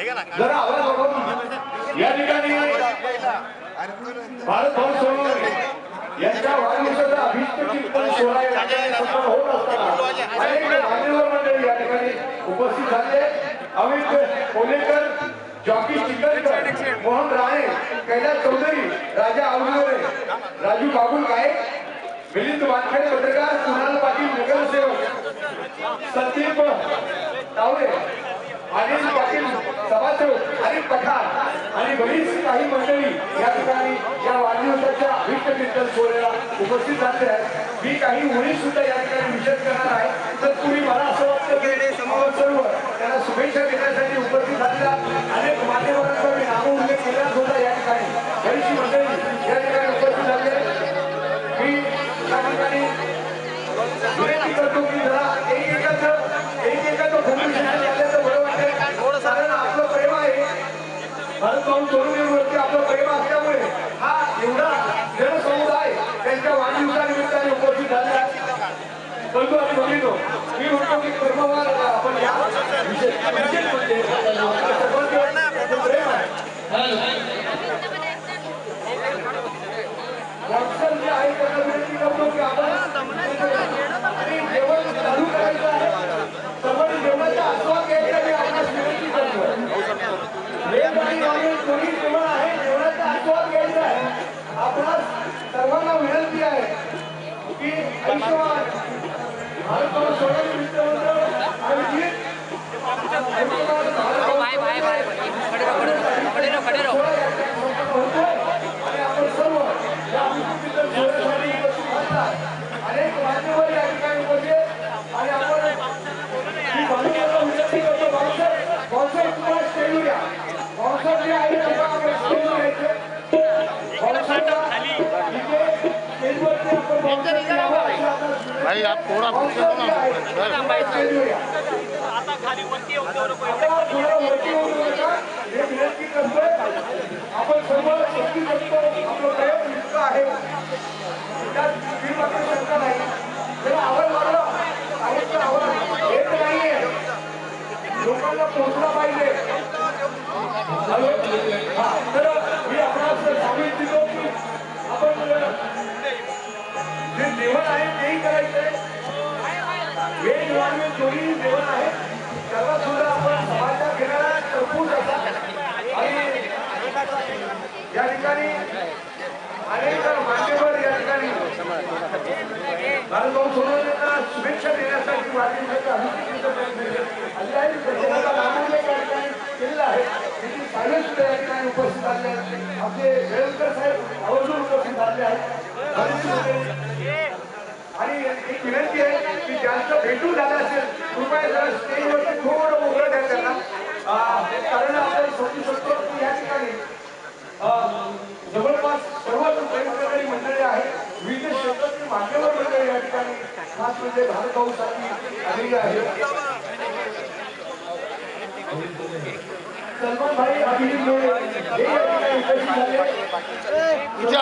जरा आवाज या ठिकाणी भारत यांच्या वाढदिवसाचा अभिष्ट कीर्तन सोहळा या ठिकाणी होत असताना अनेक मान्यवर मंडळी या ठिकाणी उपस्थित झाले. अमित कोलेकर जॉकी चिकनकर मोहन राणे कैलास चौधरी राजा आवडे राजू बाबुल गायक मिलिंद वानखेडे पत्रकार कुणाल पाटील नगरसेवक संदीप तावडे पाटील सभासद अनिल पठार आणि बरीच काही मंडळी या ठिकाणी या वाढदिवसाच्या अभिष्ट कीर्तन सोहळ्याला उपस्थित झाले आहेत. मी काही मुली सुद्धा या ठिकाणी विशेष करणार आहे. तर तुम्ही मला असं वाटतं की समाज सर्व त्यांना शुभेच्छा देण्यासाठी उपस्थित झालेल्या अनेक मान्यवरांचा मी नाव उल्लेख केला होता या ठिकाणी. बरीचशी मंडळी या ठिकाणी उपस्थित झाले आहेत. मी या ठिकाणी विनंती करतो की जरा एकेकाचं एकेकाचं भूमिका झाल्याचं बरं वाटेल कारण आपलं प्रेम आहे भारत भाऊ तरुणीवरती आपलं प्रेम असल्यामुळे हा एवढा जनसमुदाय त्यांच्या वाढदिवसानिमित्ताने उपस्थित झाले आहे बंधू आणि भगिनीनो, मी म्हणतो की कर्मवार आपण या विशेष विशेष म्हणजे सर्वांचं प्रेम आहे व्हॉट्सअप जे आहे त्यांना विनंती करतो की आपण आणि जेवण चालू करायचं आहे समोर जेवणाचा आस्वाद घ्यायचा मी आपणास विनंती करतो व्हेज आणि नॉनव्हेज दोन्ही जेवण आहे जेवणाचा आस्वाद घ्यायचा आहे आपणास सर्वांना विनंती आहे की आयुष्यमान भारत भाऊ सोडून मित्रमंडळ आणि आयुष्यमान भारत भाऊ भाई भाई भाई खड़े रहो खड़े रहो खड़े रहो खड़े रहो आणि आपण सर्व या अभिवृद्धीच्या सोहळ्यासाठी उपस्थित असतात. अनेक मान्यवर या ठिकाणी होते आणि आपण मी भाऊसाहेबांना विनंती करतो, भाऊसाहेब, भाऊसाहेब तुम्हाला स्टेजवर या. भाऊसाहेब जे आहे ते आपण स्टेजवर यायचे. भाऊसाहेबांना इथे स्टेजवरती आपण भाऊसाहेब यावं अशी आपणास भाई आप थोड़ा. आता थोडं वरती येऊ नका. हे विनंती करतोय. आपण सर्व शक्ती करतो आपलं प्रेम इतकं आहे या ठिकाणी अनेक मान्यवर या ठिकाणी. शुभेच्छा देण्यासाठी वाढदिवसाच्या आणि या ठिकाणी केलेला आहे. सुद्धा या ठिकाणी उपस्थित झाले आहेत. आपले वेळकर साहेब आवर्जून उपस्थित झाले आहेत. आणि एक विनंती आहे की ज्यांचं भेटून झालं असेल कृपया जरा स्टेजवरती थोडं उघडं द्या त्यांना. कारण आपण समजू शकतो की या ठिकाणी जवळपास सर्वच प्रेमप्रणाली मंडळी आहेत. विविध क्षेत्रातील मान्यवर मंडळी या ठिकाणी खास म्हणजे भारतभाऊसाठी आलेली आहे सलमान भाई अभिजित लोळे हे या ठिकाणी उपस्थित झाले. पीछे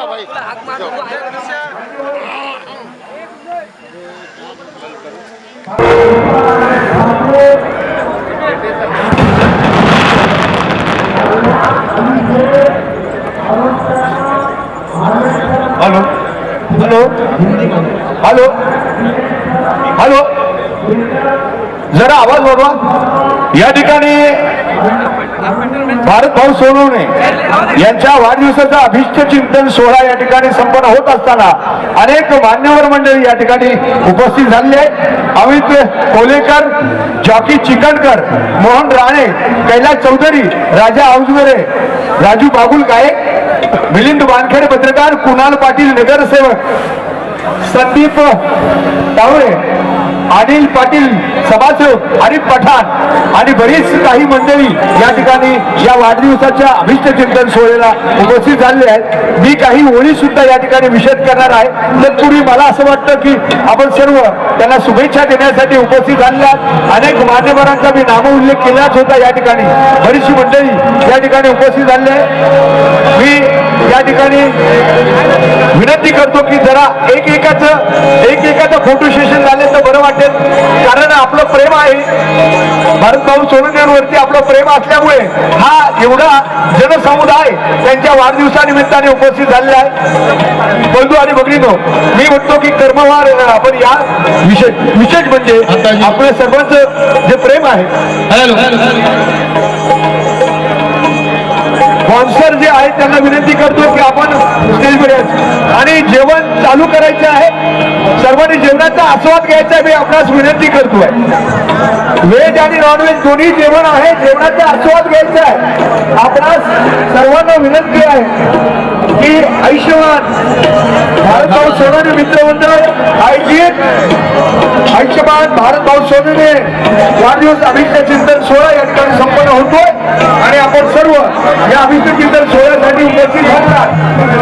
हॅलो? हॅलो? जरा आवाज वाढवा. या ठिकाणी भारत भाऊ सोनवणे यांच्या वाढदिवसाचा अभिष्ट चिंतन सोहळा या ठिकाणी संपन्न होत असताना अनेक मान्यवर मंडळी या ठिकाणी उपस्थित झालेले अमित कोलेकर जॉकी चिकणकर मोहन राणे कैलास चौधरी राजा औजगरे राजू बागुल गायक मिलिंद वानखेडे पत्रकार कुणाल पाटील नगरसेवक संदीप तावळे अनिल पाटील सभासद हरीफ पठाण आणि बरीच काही मंडळी या ठिकाणी या वाढदिवसाच्या अभिष्ट चिंतन सोहळ्याला उपस्थित झालेले आहेत. मी काही ओळी सुद्धा या ठिकाणी विषद करणार आहे. तत्पूर्वी मला असं वाटतं की आपण सर्व त्यांना शुभेच्छा देण्यासाठी उपस्थित झालेल्या अनेक मान्यवरांचा मी नामोल्लेख केलाच होता या ठिकाणी. बरीचशी मंडळी या ठिकाणी उपस्थित झालेली आहे मी या ठिकाणी विनंती करतो की जरा एक एकाचं एक एकाचं फोटो सेशन झाले तर बरं वाटेल कारण आपलं प्रेम आहे. भारत भाऊ सोनवरती आपलं प्रेम असल्यामुळे हा एवढा जनसमुदाय त्यांच्या वाढदिवसानिमित्ताने उपस्थित झालेला आहे. बंधू आणि भगिनीनो मी म्हणतो की कर्मवार आपण या विशेष विशेष म्हणजे आपल्या सर्वांचं जे प्रेम आहे. स्पॉन्सर जे आहेत त्यांना विनंती करतो की आपण स्टेजवर आणि जेवण चालू करायचं आहे. सर्वांनी जेवणाचा आस्वाद घ्यायचा आहे. मी आपणास विनंती करतोय. व्हेज आणि नॉनव्हेज दोन्ही जेवण आहे. जेवणाचा आस्वाद घ्यायचा आहे. आपणास सर्वांना विनंती आहे की आयुष्यमान भारत भाऊ सोनवणे मित्रमंडळ आयोजित आयुष्यमान भारत भाऊ सोनवणे वाढदिवस अभिषेक चिंतन सोहळा या ठिकाणी संपन्न होतोय. आपण सर्व या अभिषेक सोहळ्यासाठी उपस्थित झाला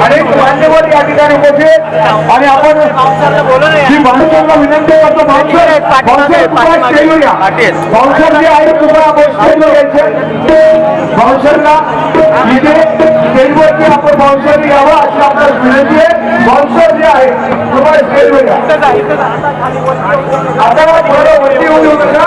अनेक मान्यवर या ठिकाणी उपस्थित आणि आपण जी बांधवांना विनंती करतो बांधवर बांधवर तुम्हाला स्टेजवर जे आहे तुम्हाला आपण स्टेजवर यायचे बाउन्सरला इथे स्टेजवरती आपण बाउन्सर यावा अशी आपल्याला विनंती आहे. बाउन्सर जे आहे तुम्हाला स्टेजवर या आता थोडं वरती येऊ नका.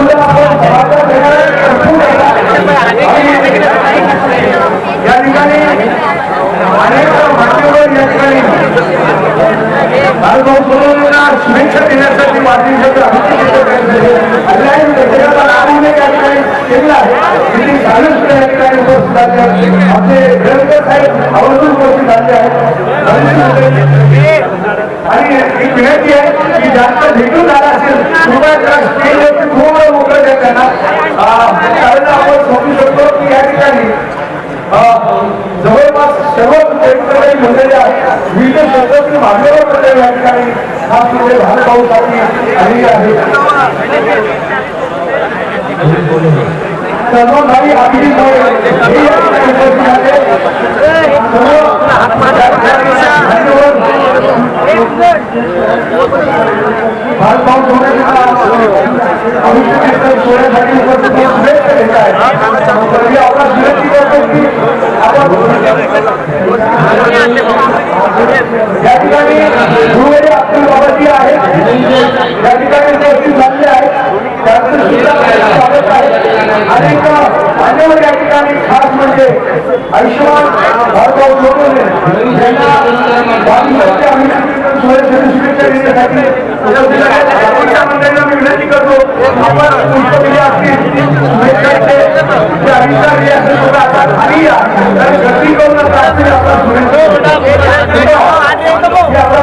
खास म्हणजे भारत भाऊसाठी आलेली आहे. सर्व काही अभिजित भाऊ हे ठिकाणी उपस्थित झाले. भारत शुभेच्छा देत आपला विनंती करतो की आपण या ठिकाणी गुरुवारी अब्दुल बाबाजी आहेत या ठिकाणी उपस्थित झालेले आहेत त्यांचं सुद्धा स्वागत आहे अनेक मान्यवर या ठिकाणी खास म्हणजे आयुष्यमान भारतभाऊ यांना शुभेच्छा देण्यासाठी उपस्थित आहेत. आपण त्या मंडळींना मी विनंती करतो आपण पुष्पगिरी असतील शुभेच्छांचे असेल सुद्धा आता खाली या गर्दी करून असतील आपला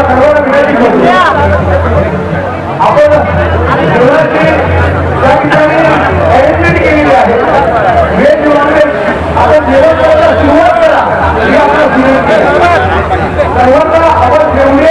सर्वांना विनंती आपण जेवणाची त्या ठिकाणी अरेंजमेंट केलेली आहे आपण जेवण करायला सुरुवात करा. ही विनंती सर्वांना आपण जेवढे